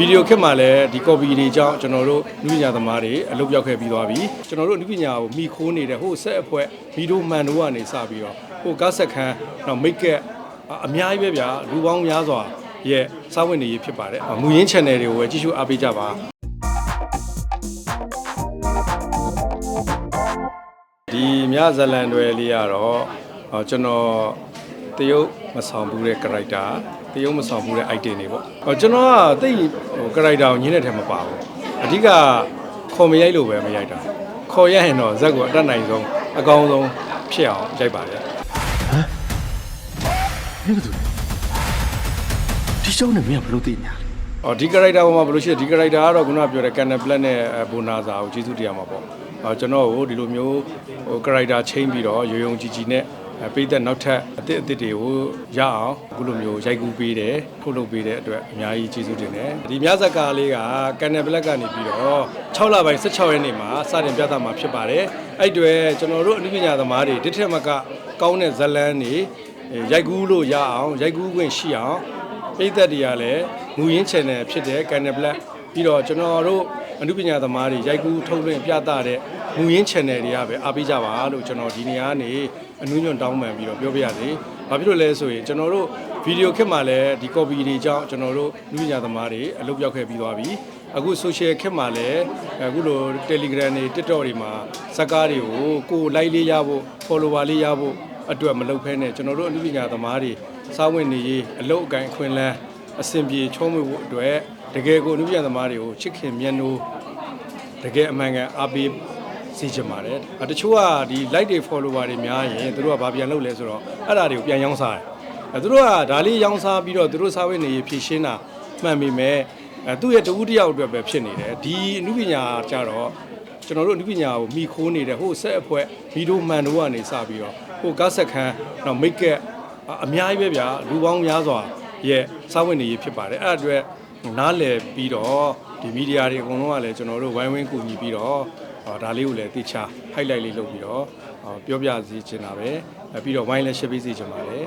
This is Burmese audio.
ဗီဒီယိုခက်မှာလည်းဒီ copy တွေကြောင့်ကျွန်တော်တို့နုပညာသမားတွေအလုပ်ပြောက်ခဲ့ပြီးသွားပြီကျွန်တော်တို့နုပညာကိုမိခိုးနေတဲ့ဟိုဆက်အဖွဲဗီဒီယိုမှန်တို့ကနေစပြီးတော့ဟိုကားဆက်ခန်းတော့ make up အများကြီးပဲဗျာလူပေါင်းများစွာရဲ့စာဝင်နေရေးဖြစ်ပါတယ်မူရင်း channel တွေကိုပဲကြည့်ရှုအားပေးကြပါဒီမြဇလန်တွေလေးကတော့ဟောကျွန်တော် တရုတ်မဆောင်ဘူးတဲ့ character တရုတ်မဆောင်ဘူးတဲ့ item တွေပေါ့ဟောကျွန်တော်ကတိတ်ဟို character ကိုညင်းတဲ့ထဲမပါဘူးအဓိကခေါ်မရိုက်လို့ပဲမရိုက်တာခေါ်ရရင်တော့ဇက်ကိုအတတ်နိုင်ဆုံးအကောင်းဆုံးဖြစ်အောင်ရိုက်ပါတယ်မင်းကသူဒီရှုံးနဲ့မင်းကဘယ်လိုသိညာလဲ။အော်ဒီ character ပေါ်မှာဘယ်လိုရှိလဲဒီ character ကတော့ခုနကပြောတဲ့ Canal Black နဲ့ဘိုနာဇာကိုကျေးဇူးတရားမှာပေါ့။အော်ကျွန်တော်ကိုဒီလိုမျိုးဟို character ချင်းပြီးတော့ရုံရုံကြည်ကြည်နဲ့အဲ ပိတ်သက်နောက်ထပ်အသစ်အသစ်တွေကိုရအောင်အခုလိုမျိုးရိုက်ကူးပေးတယ်ထုတ်လုပ်ပေးတဲ့အတွက်အများကြီးကျေးဇူးတင်တယ်။ဒီမြဇက်ကားလေးက Canal Black ကနေပြီးတော့6လပိုင်း16ရက်နေ့မှာစတင်ပြသမှာဖြစ်ပါတယ်။အဲ့အတွေကျွန်တော်တို့အနုပညာသမားတွေတစ်ထက်မကကောင်းတဲ့ဇတ်လန်းတွေအဲရိုက်ကူးလို့ရအောင်ရိုက်ကူးခွင့်ရှိအောင်ပိတ်သက်တွေကလည်းမူရင်း channel ဖြစ်တဲ့ Canal Black ပြီးတော့ကျွန်တော်တို့အနုပညာသမားတွေရိုက်ကူးထုတ်လွှင့်ပြသတဲ့မူရင်း channel တွေကပဲအားပေးကြပါလို့ကျွန်တော်ဒီနေရာကနေ အနုညွန့်တောင်းပန်ပြီးတော့ပြောပြရစေ။ဘာဖြစ်လို့လဲဆိုရင်ကျွန်တော်တို့ဗီဒီယိုခက်မှာလည်းဒီ copy တွေကြောင့်ကျွန်တော်တို့အနုပညာသမားတွေအလုပ်ပြောက်ခဲ့ပြီးသွားပြီ။အခု social ခက်မှာလည်းအခုလို Telegram တွေ TikTok တွေမှာဇာတ်ကားတွေကိုကိုယ် like လေးရဖို့ follower လေးရဖို့အတွက်မလုပ်ဖဲနဲ့ကျွန်တော်တို့အနုပညာသမားတွေစာဝင်နေရေးအလုပ်အကင်အခွင့်အလမ်းအဆင်ပြေချုံးမွေဖို့အတွက်တကယ်ကိုအနုပညာသမားတွေကိုချစ်ခင်မြတ်နိုးတကယ်အမှန်ကန်အားပေး စီချင်ပါတယ်အတချို့ကဒီ like တွေ follower တွေများရင်သူတို့ကဘာပြန်လုပ်လဲဆိုတော့အဲ့ဒါတွေကိုပြန်ရောင်းစားတယ်အဲသူတို့ကဒါလေးရောင်းစားပြီးတော့သူတို့စာဝင်နေရေးဖြည့်ရှင်းတာမှန်ပေမဲ့အဲသူ့ရဲ့တဝူးတစ်ယောက်အတွက်ပဲဖြစ်နေတယ်ဒီအနုပညာကြတော့ကျွန်တော်တို့အနုပညာကိုမိခိုးနေတဲ့ဟိုဆက်အဖွဲဗီဒီယိုမှန်တို့ကနေစပြီးတော့ဟိုကားဆက်ခန်းတော့ make up အများကြီးပဲဗျာလူပေါင်းများစွာရဲ့စာဝင်နေရေးဖြစ်ပါတယ်အဲ့ဒါအတွက်နားလည်ပြီးတော့ဒီမီဒီယာတွေအကုန်လုံးကလည်းကျွန်တော်တို့ဝိုင်းဝန်းကူညီပြီးတော့ဟော ဒါလေးကိုလည်းတေချာ highlight လေးလုပ်ပြီးတော့ဟောပြောပြစီချင်တာပဲအဲပြီးတော့ဝိုင်းလည်းရှင်းပေးစီချင်ပါတယ်